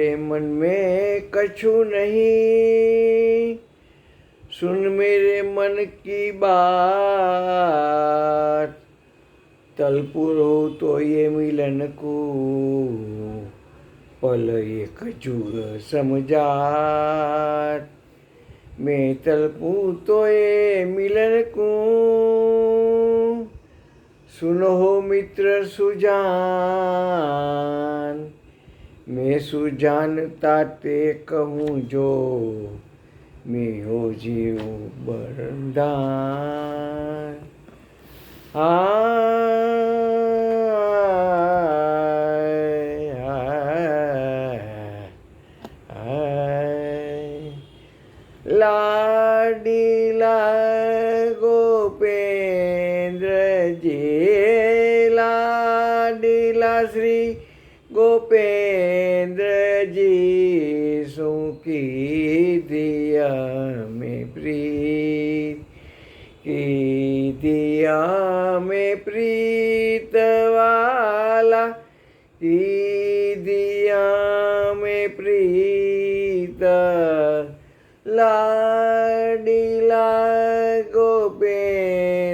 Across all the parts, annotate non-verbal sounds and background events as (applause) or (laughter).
तेरे मन में कछु नहीं। सुन मेरे मन की बात। तलपुर हो तो ये मिलन को। पल ये जुग समझात। मैं तलपू तो ये मिलन को। सुनो मित्र सुजान। मैं सुजानता ते कहूँ जो मैं हो जीव बरदान. लाडीला गोपेंद्र સૂકી દિયા મેં પ્રીત કી દિયા મેં પ્રીતવાલા કી દિયા મેં પ્રીત લાડીલા ગોપેન્દ્રજી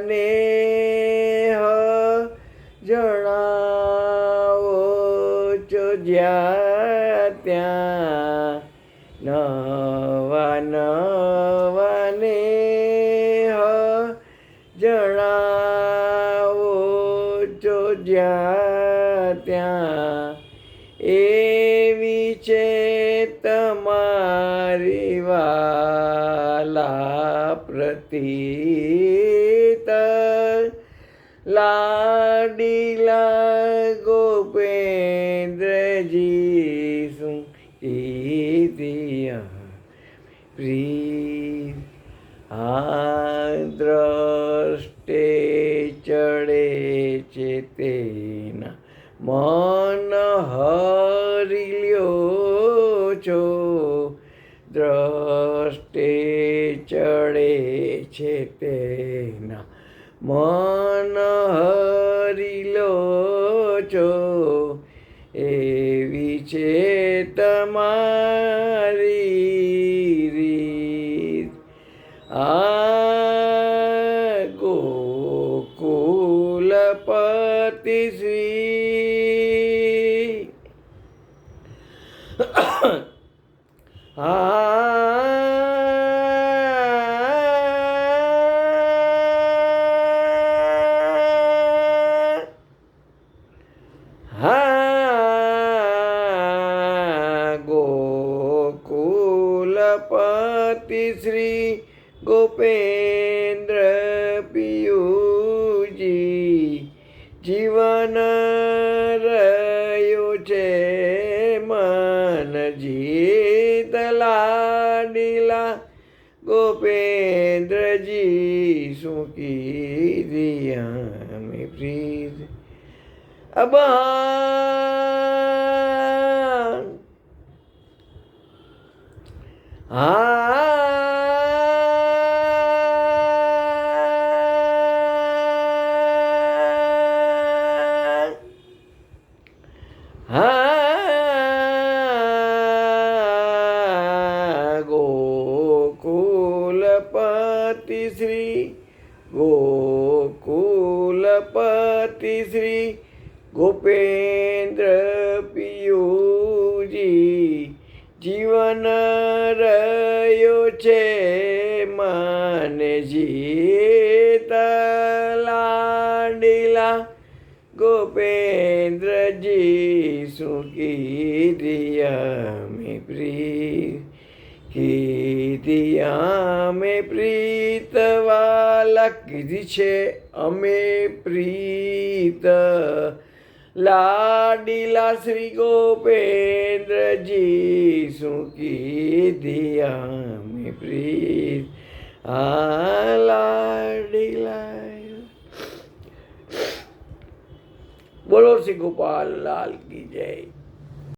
નેહ જણાવો છો જ્યાં ત્યાં નવા નવાને જણાવો છો જ્યાં ત્યાં એવી છે તમારી વાલા પ્રતીત લાડીલા ગોપેન્દ્રજી શું દિયા પ્રી આ દ્રષ્ટે ચડે છે તેના મન હરી લ્યો છો દ્રષ્ટે ચડે છે તેના. મન હરી લો છો. એવી છે તમારી રીત. (coughs) આ ગોકુલપતિ શ્રી. આ ગોકુલપતિ શ્રી ગોપેન્દ્ર પિયુજી. જીવન રહ્યો છે મન જીત લાડીલા. ગોપેન્દ્રજી, શું કીધ્યા મેં પ્રીત? અબાન આ હા ગોકુલપતિ શ્રી ગોકુલપતિ શ્રી ગોપેન્દ્ર પિયુજી જીવન રહ્યો છે, મને જીત લાડીલા. ગોપેન્દ્રજી સુખી દિયા મેં પ્રી કીર્તિયા અમે પ્રીત વાલા કીધી છે, અમે પ્રીત લાડીલા શ્રી ગોપેન્દ્રજી શું કીધી અમે પ્રીત? આ લાડીલા બોલો શ્રી ગોપાલ લાલ કી જય.